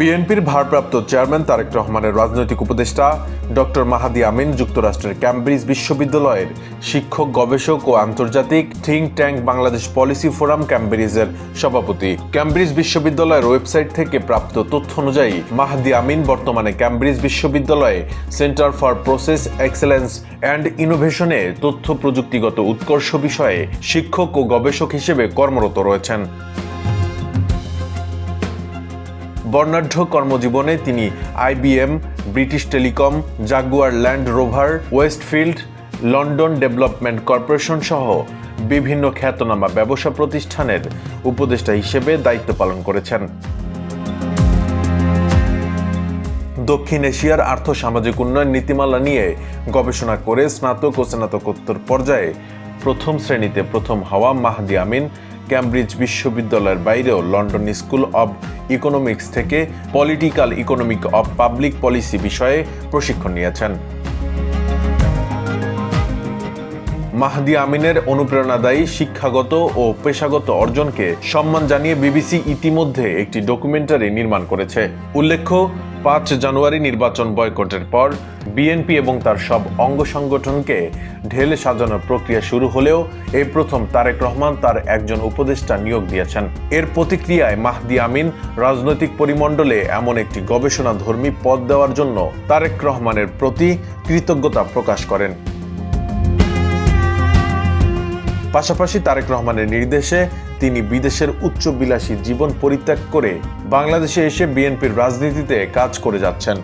বিএনপির ভারপ্রাপ্ত চেয়ারম্যান তারেক রহমানের রাজনৈতিক উপদেষ্টা ডক্টর মাহাদি আমিন যুক্তরাষ্ট্রের ক্যামব্রিজ বিশ্ববিদ্যালয়ের শিক্ষক, গবেষক ও আন্তর্জাতিক think tank Bangladesh policy forum ক্যামব্রিজের সভাপতি। ক্যামব্রিজ বিশ্ববিদ্যালয়ের ওয়েবসাইট থেকে প্রাপ্ত তথ্য অনুযায়ী, মাহাদি আমিন বর্তমানে ক্যামব্রিজ বিশ্ববিদ্যালয়ে centre for process excellence and ইনোভেশনে তথ্য প্রযুক্তিগত উৎকর্ষ বিষয়ে শিক্ষক ও গবেষক হিসেবে কর্মরত রয়েছেন। বর্ণাঢ্য কর্মজীবনে তিনি IBM British Telecom, Jaguar Land Rover, Westfield, London Development Corporation সহ বিভিন্ন খ্যাতনামা ব্যবসা প্রতিষ্ঠানের উপদেষ্টা হিসেবে দায়িত্ব পালন করেছেন। দক্ষিণ এশিয়ার আর্থ সামাজিক উন্নয়ন নীতিমালা নিয়ে গবেষণা করে স্নাতক ও স্নাতকোত্তর পর্যায়ে প্রথম শ্রেণীতে প্রথম হওয়া মাহদি আমিন ক্যামব্রিজ বিশ্ববিদ্যালয়ের বাইরেও লন্ডন স্কুল অব ইকোনমিক্স থেকে political economic of public policy বিষয়ে প্রশিক্ষণ নিয়েছেন। মাহদি আমিনের অনুপ্রেরণাদায়ী, শিক্ষাগত ও পেশাগত অর্জনকে সম্মান জানিয়ে বিবিসি ইতিমধ্যে একটি ডকুমেন্টারি নির্মাণ করেছে। উল্লেখ্য, পাঁচ জানুয়ারি নির্বাচন বয়কটের পর বিএনপি এবং তার সব অঙ্গ সংগঠনকে ঢেলে সাজানোর প্রক্রিয়া শুরু হলেও এই প্রথম তারেক রহমান তার একজন উপদেষ্টা নিয়োগ দিয়েছেন। এর প্রতিক্রিয়ায় মাহদি আমিন রাজনৈতিক পরিমণ্ডলে এমন একটি গবেষণাধর্মী পদ দেওয়ার জন্য তারেক রহমানের প্রতি কৃতজ্ঞতা প্রকাশ করেন। পাশাপাশি তারেক রহমানের নির্দেশে তিনি বিদেশের উচ্চ বিলাসী জীবন পরিত্যাগ করে বাংলাদেশে এসে বিএনপির রাজনীতিতে কাজ করে যাচ্ছেন।